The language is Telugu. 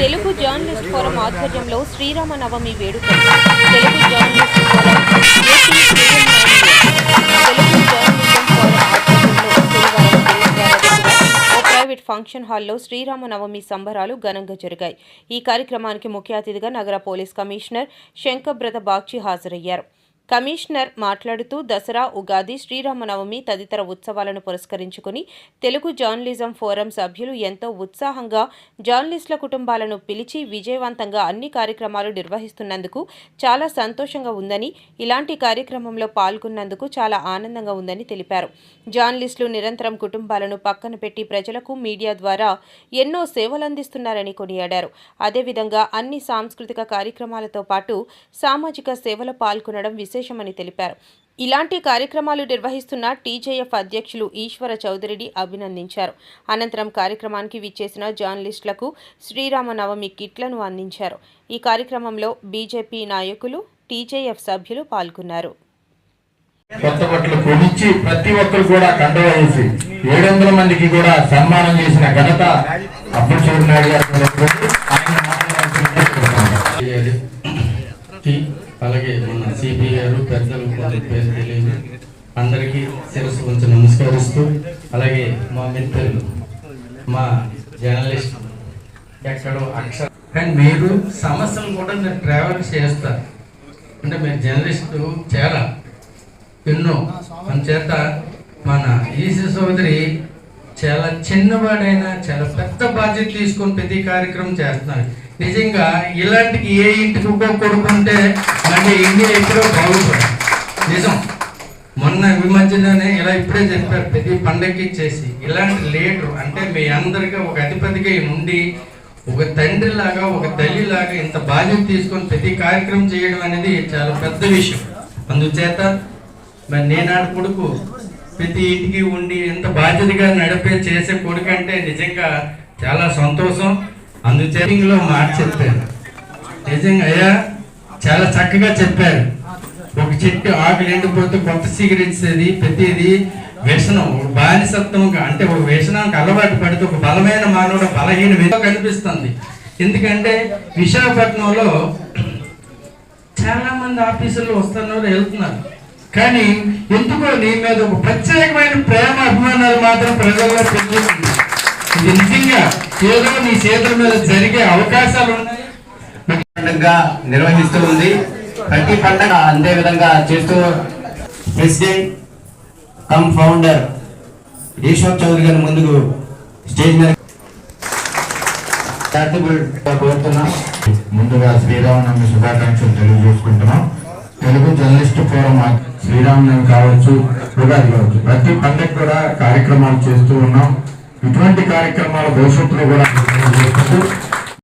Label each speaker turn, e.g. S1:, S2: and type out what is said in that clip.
S1: వేడుకలు. Telugu journalist forum Telugu journalism forum ఆధ్వర్యంలో శనివారం తెలంగాణ ఓ ప్రైవేట్ ఫంక్షన్ హాల్లో శ్రీరామనవమి సంబరాలు ఘనంగా జరిగాయి. ఈ కార్యక్రమానికి ముఖ్య అతిథిగా నగర పోలీస్ కమిషనర్ శంకర్బ్రత బాగ్చి హాజరయ్యారు. కమిషనర్ మాట్లాడుతూ దసరా ఉగాది శ్రీరామనవమి తదితర ఉత్సవాలను పురస్కరించుకుని తెలుగు జర్నలిజం ఫోరం సభ్యులు ఎంతో ఉత్సాహంగా జర్నలిస్టుల కుటుంబాలను పిలిచి విజయవంతంగా అన్ని కార్యక్రమాలు నిర్వహిస్తున్నందుకు చాలా సంతోషంగా ఉందని ఇలాంటి కార్యక్రమంలో పాల్గొన్నందుకు చాలా ఆనందంగా ఉందని తెలిపారు. జర్నలిస్టులు నిరంతరం కుటుంబాలను పక్కన పెట్టి ప్రజలకు మీడియా ద్వారా ఎన్నో సేవలందిస్తున్నారని కొనియాడారు. అదేవిధంగా అన్ని సాంస్కృతిక కార్యక్రమాలతో పాటు సామాజిక సేవలో పాల్గొనడం విశేషమని తెలిపారు. ఇలాంటి కార్యక్రమాలు నిర్వహిస్తున్న టీజేఎఫ్ అధ్యక్షులు ఈశ్వర చౌదరిని అభినందించారు. అనంతరం కార్యక్రమానికి విచ్చేసిన జర్నలిస్టులకు శ్రీరామనవమి కిట్లను అందించారు. ఈ కార్యక్రమంలో బీజేపీ నాయకులు టీజేఎఫ్ సభ్యులు పాల్గొన్నారు.
S2: కొత్త బట్టలు కొనిచ్చి ప్రతి ఒక్కరు కూడా కండవ వేసి ఏడు వందల మందికి కూడా సన్మానం చేసిన ఘనత అప్పుడు చూడనాడు గారు
S3: టి, అలాగే మన సిపి గారు పెద్దలు పేరు తెలియదు. అందరికీ శిరస్సు కొంచెం నమస్కరిస్తూ అలాగే మా మిత్రులు మా జర్నలిస్ట్ ఎక్కడో అక్షర. కానీ మీరు సమస్యలు కూడా మీరు ట్రావెల్ చేస్తారు. అంటే మీరు జర్నలిస్ట్ చేర ఎన్నో. చేత మన ఈసీ సోదరి చాలా చిన్నవాడైన చాలా పెద్ద బాధ్యత తీసుకొని ప్రతి కార్యక్రమం చేస్తున్నాడు నిజంగా ఇలాంటికి ఏ ఇంటికి ఒక్కో కొడుకుంటే అంటే ఇండియా ఎప్పుడో బాగుంటుంది నిజం. మొన్న ఈ మధ్యలోనే ఇలా ఇప్పుడే చెప్పారు ప్రతి పండగకి ఇచ్చేసి ఇలాంటి లీడర్ అంటే మీ అందరికీ ఒక అధిపతిగా ఉండి ఒక తండ్రి లాగా ఒక తల్లి లాగా ఇంత బాధ్యత తీసుకొని ప్రతి కార్యక్రమం చేయడం అనేది చాలా పెద్ద విషయం. అందుచేత మరి నేనాడు కొడుకు ప్రతి ఇంటికి ఉండి ఎంత బాధ్యతగా నడిపే చేసే కొడుకు అంటే నిజంగా చాలా సంతోషం. అందుచేతంలో మాట చెప్పాను. నిజంగా అయ్యా చాలా చక్కగా చెప్పారు. ఒక చెట్టు ఆకులు ఎండిపోతే కొత్త స్వీకరించేది ప్రతిది వ్యసనం ఒక బానిసత్వంగా అంటే ఒక వ్యసనానికి అలవాటు పడితే ఒక బలమైన మానవుడు బలహీన కనిపిస్తుంది. ఎందుకంటే విశాఖపట్నంలో చాలా మంది ఆఫీసుల్లో వస్తున్నారు వెళ్తున్నారు. కానీ ఎందుకో నీ మీద ఒక ప్రత్యేకమైన ప్రేమ అభిమానాలు మాత్రం ప్రజల్లో పెరుగుతుంది. ఇది నిజంగా ఏదో నీ చేతుల మీద జరిగే అవకాశాలు ఉన్నాయి.
S4: పండుగగా నిర్వహిస్తూ ఉంది. ప్రతి పండగ అంతే విధంగా చేస్తూ president cum founder Eshwar Chowdary గారి ముందుకు స్టేజ్ మీద కోరుతున్నాం.
S2: ముందుగా శ్రీరామనవమి శుభాకాంక్షలు తెలియజేసుకుంటున్నాం. తెలుగు జర్నలిస్ట్ ఫోరం ఆ- శ్రీరామనవమి కావచ్చు ఉగాది కావచ్చు. ప్రతి పండుగ కూడా కార్యక్రమాలు చేస్తూ ఉన్నాం. ఇటువంటి కార్యక్రమాల భవిష్యత్తులో కూడా